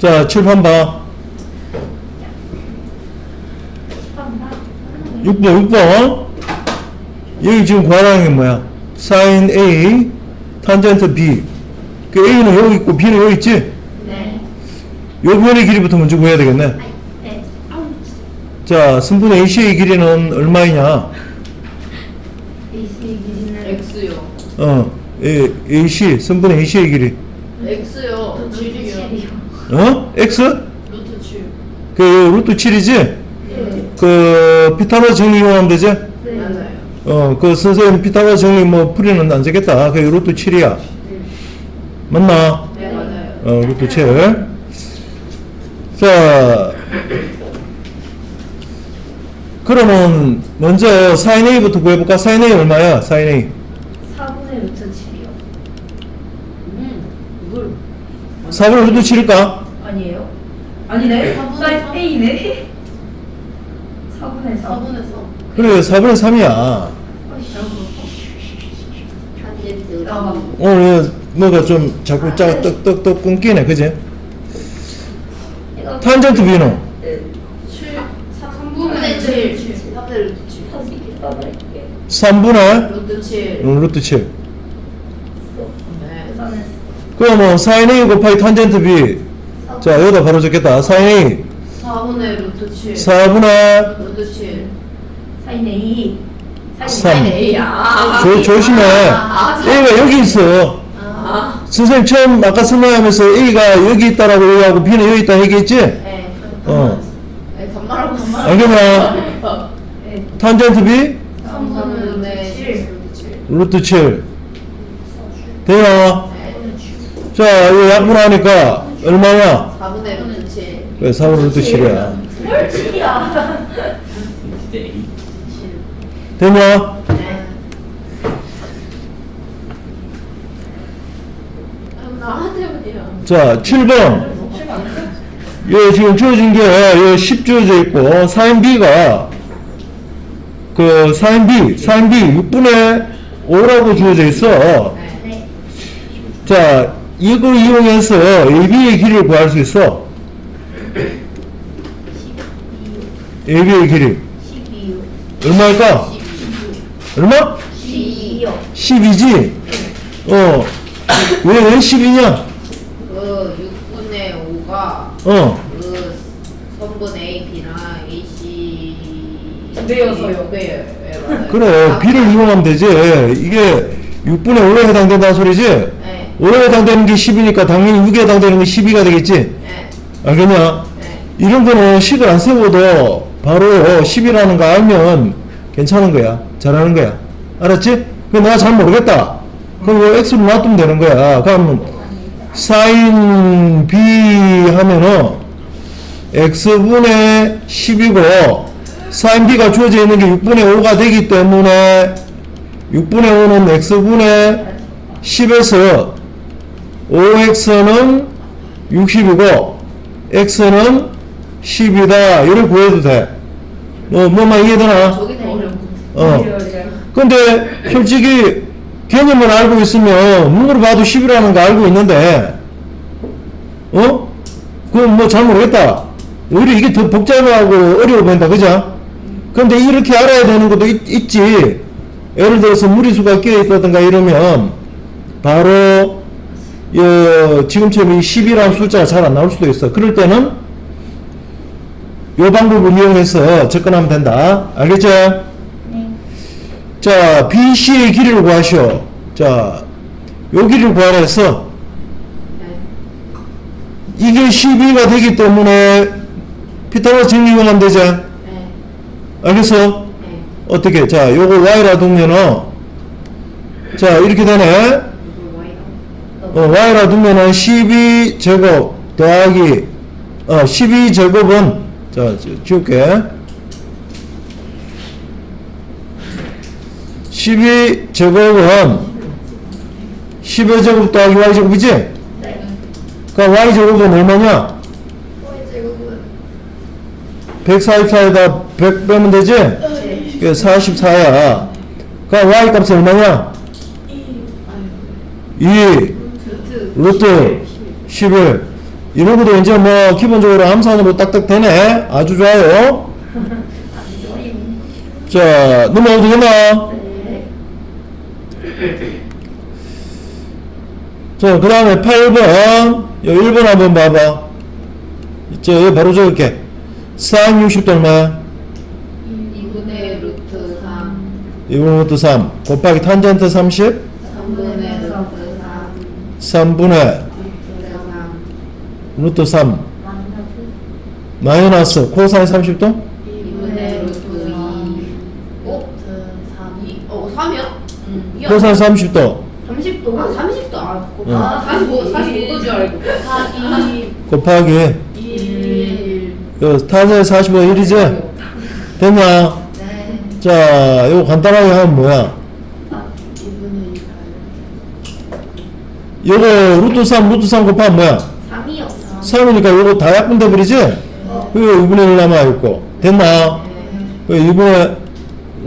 자, 칠판 봐. 6번, 6번. 여기 지금 구하라는 게 뭐야? sin A, 탄젠트 B. 그 A는 여기 있고 B는 여기 있지? 네. 요 변의 길이부터 먼저 구해야 되겠네. 네. 자, 승분의 AC의 길이는 얼마이냐? AC 길이는 X요. 어, A, AC, 승분의 AC의 길이. X요. 루트 7이요. 7이요. 어? X? 루트 7. 그 루트 7이지? 네. 그 피타고라스 정리 이용하면 되지? 네. 맞아요. 어, 그 선생님 피타고라스 정리 뭐 풀이는 안 되겠다. 그 루트 7이야. 맞나? 네, 맞아요. 어, 루트 7. 자, 그러면 먼저 sin A부터 구해볼까? sin A 얼마야? sin A. 4분의 루트 7이요. 음, 이걸 4분의 루트 7일까? 아니에요? 아니네. 삼. A네. 4분의 4. 4분의 3. 그래, 4분의 3이야. 탄젠트. 아. 오늘 뭐가 좀 자꾸 짜, 떡떡떡 끊기네, 그지? 탄젠트? 7. 3분의 7. 3분의 루트 7. 3분의 루트 7. 음, 루트 7. 네. 계산했어. 그러면 sin A 곱하기 탄젠트 B. 자, 여기다 바로 적겠다. A. 4분의 루트 7. 4분의 루트 7. 사인 A. 삼. A야. 조, 조심해. A가 여기 있어. 아. 선생님 처음 아까 설명하면서 A가 여기 있다라고 얘기하고 B는 여기 있다 얘기했지? 네. 어. 네, 반말하고 반말. 알겠나? 네. 탄젠트 B? 3분의 7. 루트 7. 루트 7. 돼요? 네. 자, 이거 약분하니까 얼마야? 4분의 루트 7. 그래, 4분의 루트 7이야. 뭘 7이야. 되냐? 네. 나한테 보세요. 자, 7번. 예, 지금 주어진 게, 예, 10 주어져 있고, 4인 B가, 그, 4인 B, 4인 B 6분의 5라고 주어져 있어. 네. 네. 자, 이걸 이용해서 AB의 길이를 구할 수 있어. AB의 길이. 12요. 얼마일까? 얼마? 12요. 12지? 어. 왜, 왜 12냐? 그 6분의 5가 어. 그 선분 AB랑 AC 배워서요. 네, 네, 맞아요. 그래, 아, B를 이용하면 되지. 이게 6분의 5에 해당된다는 소리지? 네. 5에 해당되는 게 10이니까 당연히 6에 해당되는 게 12가 되겠지? 네. 알겠냐? 네. 이런 거는 식을 안 세워도 바로 10이라는 거 알면 괜찮은 거야. 잘하는 거야. 알았지? 그 내가 잘 모르겠다. 그럼 x로 놔두면 되는 거야. 그럼 sin b 하면은 x분의 10이고 sin b가 주어져 있는 게 6분의 5가 되기 때문에 6분의 5는 x분의 10에서 5x는 60이고 x는 10이다. 이를 구해도 돼. 뭐, 뭐만 이해되나? 어. 근데 솔직히 개념을 알고 있으면 문으로 봐도 10이라는 거 알고 있는데, 어? 그건 뭐 잘 모르겠다. 오히려 이게 더 복잡하고 어려워 보인다. 그죠? 근데 이렇게 알아야 되는 것도 있, 지 예를 들어서 무리수가 끼어 있다든가 이러면 바로 어, 지금처럼 이 10이라는 숫자가 잘 안 나올 수도 있어. 그럴 때는 이 방법을 이용해서 접근하면 된다. 알겠죠? 네. 자, BC의 길이를 구하시오. 자, 요 길이를 구하라 해서 네. 이게 12가 되기 때문에 피타고라스 정리 이용하면 되죠? 네. 알겠어? 네. 어떻게? 자, 요거 y라 두면은 자, 이렇게 되네. 어, y라 두면은 12 제곱 더하기 어, 12 제곱은 자 지울게 12 제곱은 10의 제곱 더하기 y 제곱이지? 네. 그러니까 y 제곱은 얼마냐? 144에다 100 빼면 되지? 네. 그게 44야. 그러니까 y 값은 얼마냐? 2. 2. 롯데 10을 이러고도 이제 뭐 기본적으로 암산으로 딱딱 되네. 아주 좋아요. 자 넘어가도 되나? 자그 다음에 8번. 여 1번 한번 봐봐. 이제 여기 바로 적을게. 4 60 얼마. 2분의 루트 3 2분의 루트 3 곱하기 탄젠트 30 3분의 3 3분의 루트 3 루트 3. 마이너스 코사인 30도? 2분의 루트 2 어? 3 2 어? 3이야? 응 코사인 30도. 30도 아 30도 아, 응. 아 45, 45도 줄 알고 42 곱하기 1요 탄젠트 45 1이지? 됐냐? 네 자, 이거 간단하게 하면 뭐야? 2분의 2 요거 루트 3, 루트 3 곱하면 뭐야? 3이요 3이니까 요거 다 약분돼 버리지? 그리고 2분의 1 남아 있고. 됐나? 그 2분의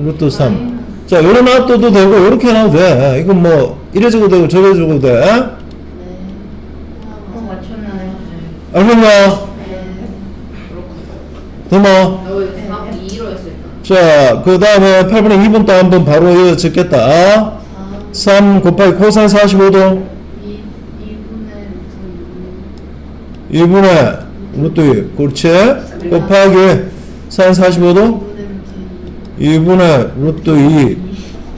루트 3. 자, 요래 놔둬도 되고, 요렇게 해놔도 돼. 이건 뭐, 이래 줘도 되고, 저래 줘도 돼. 어 맞췄나요? 알겠냐? 네 됐나? 너 대박 2로 했을까? 자, 그 다음에 8분의 2분 또 한번 바로 이어 적겠다. 3 곱하기 코사인 45도. 2 2분의 루트 2분의 루트 2. 그렇지? 곱하기 사인 45도. 2분의 루트 2.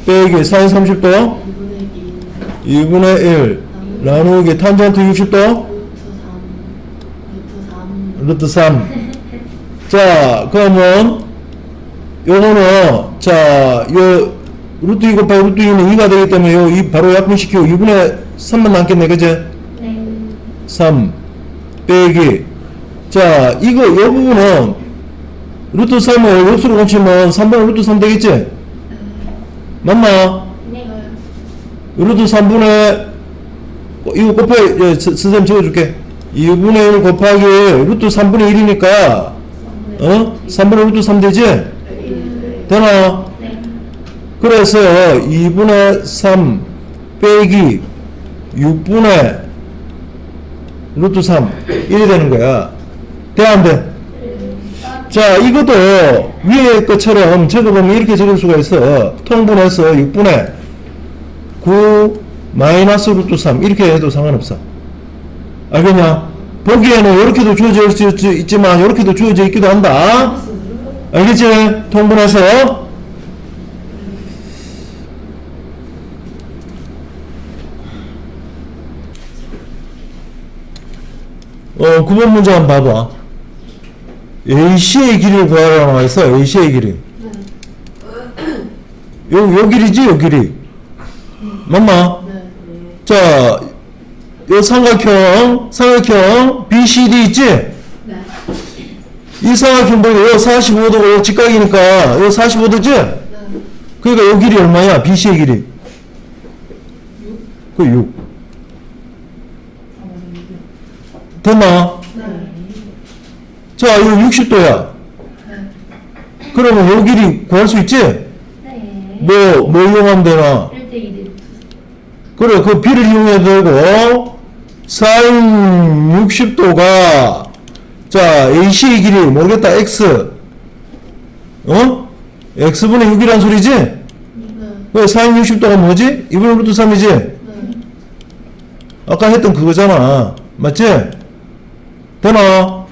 빼기 사인 30도. 2분의 1. 나누기 탄젠트 60도. 루트 3. 자, 그러면 요거는 자, 요 루트 2 곱하기 루트 2는 2가 되기 때문에 요2 바로 약분시키고 2분의 3만 남겠네. 그제? 네. 3 빼기 자 이거 요 부분은 루트 3을 요수로 고치면 3분의 루트 3 되겠지? 맞나? 네. 루트 3분의 이거 곱하기 예, 스- 선생님 적어줄게 2분의 1 곱하기 루트 3분의 1이니까 어? 3분의 루트 3 되지? 되나? 네. 그래서 2분의 3 빼기 6분의 루트 3 이래 되는 거야. 돼, 안 돼? 자, 이것도 위에 것처럼 적어보면 이렇게 적을 수가 있어. 통분해서 6분의 9 마이너스 루트 3 이렇게 해도 상관없어. 알겠냐? 보기에는 이렇게도 수 있지만 이렇게도 주어져 있기도 한다. 알겠지? 통분해서 어, 9번 문제 한번 봐봐. A씨의 길이를 구하라고 나와 있어, A씨의 길이. 요, 요 길이지, 요 길이. 맞나? 자, 요 삼각형, 삼각형, BCD 있지? 이 삼각형 보니까 요 45도고 요 직각이니까 요 45도지? 그러니까 요 길이 얼마야? BC의 길이. 그 6. 됐나? 자, 이거 60도야. 그러면 요 길이 구할 수 있지? 네. 뭐, 뭐 이용하면 되나? 1대 2대 그래, 그 비를 이용해도 되고, 사인 60도가, 자, AC의 길이, 모르겠다, X. 어? X분의 6이란 소리지? 왜 사인 60도가 뭐지? 2분의 루트 3이지? 아까 했던 그거잖아. 맞지? 되나?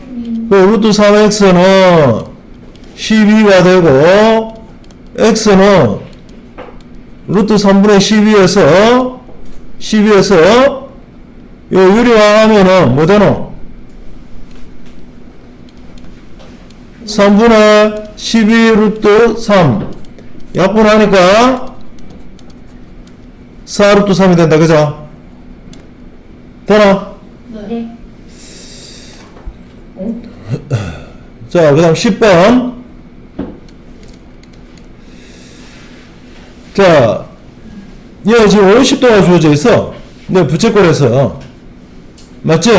그 루트 3x는 12가 되고, x는 루트 3분의 12에서, 12에서, 요 유리화 하면은 뭐 되노? 3분의 12 루트 3. 약분하니까 4 루트 3이 된다. 그죠? 되나? 네. 자, 그 다음 10번. 자, 얘 지금 50도가 주어져 있어. 내 부채꼴에서. 맞지?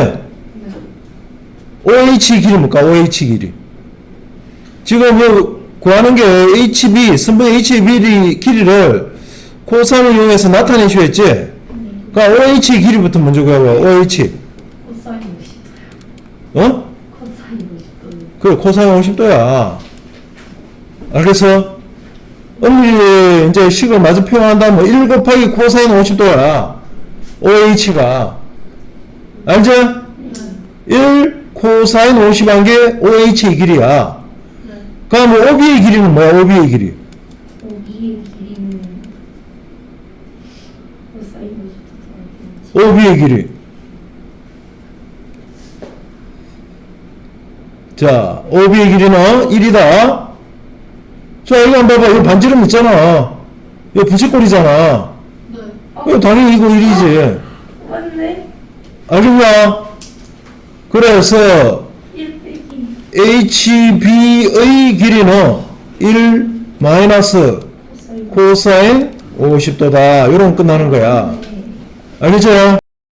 OH 길이 뭘까? OH 길이. 지금 뭐 구하는 게 HB, 선분의 HB 길이를 코사인을 이용해서 나타내셔 했지? 그러니까 OH 길이부터 먼저 구하고, OH. 코사인 어? 코사인 50도. 그 코사인 50도야. 알겠어? 엄밀히 이제 식을 마저 표현한다면 1 곱하기 코사인 50도야. OH가. 알죠? 1 코사인 50한 게 OH의 길이야. 그럼 OB의 길이는 뭐야? OB의 길이. 오비의 길이는 코사인 50도 더하기 OB의 길이. 자, OB의 길이는 1이다. 자, 이거 한번 봐봐. 이거 반지름 있잖아. 이거 부채꼴이잖아. 네. 이거 당연히 이거 1이지. 맞네. 알겠냐? 그래서 1 빼기 HB의 길이는 1 마이너스 코사인 코사인 50도다. 이런 끝나는 거야. 네. 알겠죠?